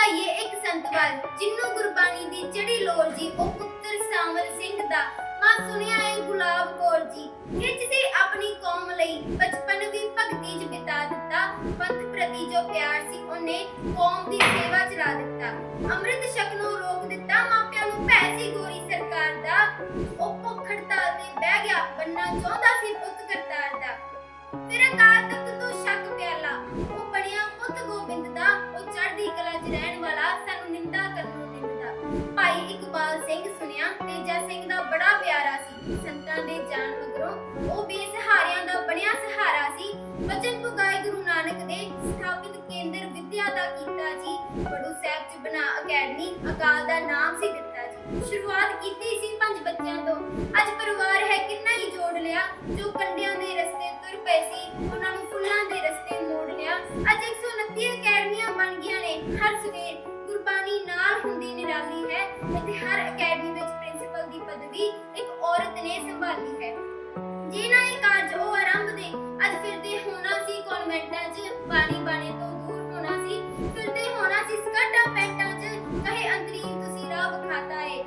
ਵਧਾਈਏ ਇੱਕ ਸੰਤ ਵੱਲ, ਜਿਨੂੰ ਗੁਰਬਾਣੀ ਦੀ ਚੜੀ ਲੋਰ ਜੀ, ਉਹ ਪੁੱਤਰ ਸਾਮਲ ਸਿੰਘ ਦਾ। ਮਾਂ ਸੁਣਿਆ ਏ ਗੁਲਾਬ ਕੌਰ ਜੀ, ਖਿੱਚ ਸੀ ਆਪਣੀ ਕੌਮ ਲਈ, ਬਚਪਨ ਵੀ ਭਗਤੀ 'ਚ ਬਿਤਾ ਦਿੱਤਾ। ਪੰਥ ਪ੍ਰਤੀ ਜੋ ਪਿਆਰ ਸੀ, ਉਹਨੇ ਕੌਮ ਦੀ ਸੇਵਾ ਚਲਾ ਦਿੱਤਾ। ਅੰਮ੍ਰਿਤ ਛਕ ਨੂੰ ਰੋਕ ਦਿੱਤਾ, ਮਾਪਿਆਂ ਨੂੰ ਭੈ ਸੀ ਗੋਰੀ ਸਰਕਾਰ ਦਾ। ਉਹ ਭੁੱਖ ਹੜਤਾਲ ਤੇ ਬਹਿ ਗਿਆ, ਬੰਨਾ ਚਾਹੁੰਦਾ ਸੀ ਬੜਾ ਪਿਆਰਾ ਸੀ। ਸੰਤਾਂ ਦੇ ਜਾਣ ਮਗਰੋਂ ਉਹ ਬੇਸਹਾਰਿਆਂ ਦਾ ਬਣਿਆ ਸਹਾਰਾ ਸੀ। ਵਚਨ ਪੁਗਾਏ ਗੁਰੂ ਨਾਨਕ ਦੇ ਸਥਾਪਿਤ ਕੇਂਦਰ ਵਿਦਿਆ ਦਾ ਕੀਤਾ ਜੀ। ਬੜੂ ਸਾਹਿਬ ਚ ਬਣਾ ਅਕੈਡਮੀ ਅਕਾਲ ਦਾ ਨਾਮ ਸੀ ਦਿੱਤਾ ਜੀ। ਸ਼ੁਰੂਆਤ ਕੀਤੀ ਸੀ ਪੰਜ ਬੱਚਿਆਂ ਤੋਂ। ਅੱਜ ਪਰਿਵਾਰ ਹੈ ਕਿੰਨਾ ਹੀ ਜੋੜ ਲਿਆ। ਜੋ ਕੰਡਿਆਂ ਦੇ ਰਸਤੇ ਤੁਰ ਪਏ ਸੀ, ਉਹਨਾਂ ਨੂੰ ਫੁੱਲਾਂ ਦੇ ਰਸਤੇ ਮੋੜ ਲਿਆ। ਅੱਜ 129 ਅਕੈਡਮੀਆਂ ਬਣ ਗਈਆਂ ਨੇ। ਹਰ ਸਵੇਰ ਗੁਰਬਾਣੀ ਨਾਲ ਹੁੰਦੀ ਨਿਰਾਲੀ ਹੈ। ਇਤਿਹਾਸ ਜ਼ਿੰਦਗੀ ਇੱਕ ਔਰਤ ਨੇ ਸੰਭਾਲੀ ਹੈ। ਜੇ ਇਹ ਕਾਰਜ ਉਹ ਆਰੰਭ ਦੇ, ਅੱਜ ਫਿਰਦੇ ਹੋਣਾ ਸੀ ਕਨਵੈਂਟਾਂ 'ਚ ਬਾਣੀ ਬਾਣੇ ਤੋਂ ਦੂਰ ਹੋਣਾ ਸੀ। ਫਿਰਦੇ ਹੋਣਾ ਸੀ ਸਕਟਾ ਪੈਂਟਾਂ 'ਚ, ਕਹੇ ਅੰਤਰੀ ਤੁਸੀਂ ਰਾਹ ਵਿਖਾਤਾ ਏ